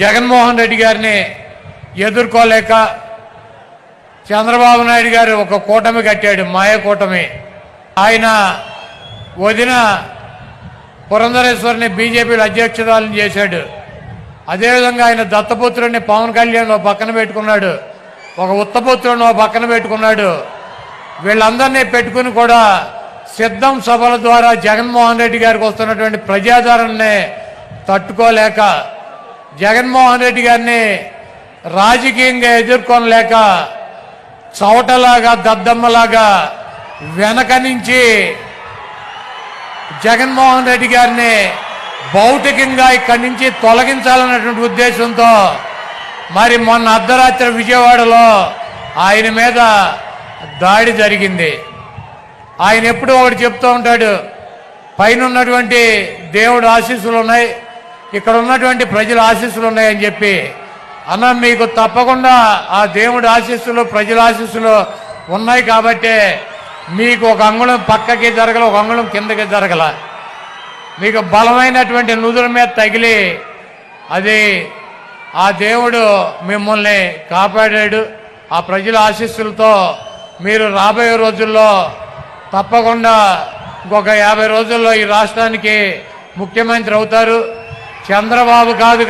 జగన్మోహన్ రెడ్డి గారిని ఎదుర్కోలేక చంద్రబాబు నాయుడు గారు ఒక కూటమి కట్టాడు మాయ కూటమి. ఆయన వదిన పురంధరేశ్వరిని బీజేపీలో అధ్యక్షురాలను చేశాడు. అదేవిధంగా ఆయన దత్తపుత్రుడిని పవన్ కళ్యాణ్ ఓ పక్కన పెట్టుకున్నాడు. ఒక ఉత్తపుత్రుడిని ఓ పక్కన పెట్టుకున్నాడు. వీళ్ళందరినీ పెట్టుకుని కూడా సిద్ధం సభల ద్వారా జగన్మోహన్ రెడ్డి గారికి వస్తున్నటువంటి ప్రజాదరణని తట్టుకోలేక జగన్మోహన్ రెడ్డి గారిని రాజకీయంగా ఎదుర్కొనలేక చవటలాగా దద్దమ్మలాగా వెనక నుంచి జగన్మోహన్ రెడ్డి గారిని భౌతికంగా ఇక్కడి నుంచి తొలగించాలన్నటువంటి ఉద్దేశంతో మరి మొన్న అర్ధరాత్రి విజయవాడలో ఆయన మీద దాడి జరిగింది. ఆయన ఎప్పుడో ఒకటి చెప్తూ ఉంటాడు పైన ఉన్నటువంటి దేవుడు ఆశీస్సులు ఉన్నాయి ఇక్కడ ఉన్నటువంటి ప్రజల ఆశీస్సులు ఉన్నాయని చెప్పి. అన్న మీకు తప్పకుండా ఆ దేవుడి ఆశీస్సులు ప్రజల ఆశీస్సులు ఉన్నాయి కాబట్టే మీకు ఒక అంగుళం పక్కకి జరగల ఒక అంగుళం కిందకి జరగల. మీకు బలమైనటువంటి నుదుల మీద తగిలి అది ఆ దేవుడు మిమ్మల్ని కాపాడాడు. ఆ ప్రజల ఆశీస్సులతో మీరు రాబోయే రోజుల్లో తప్పకుండా ఇంకొక యాభై రోజుల్లో ఈ రాష్ట్రానికి ముఖ్యమంత్రి అవుతారు. చంద్రబాబు కాదు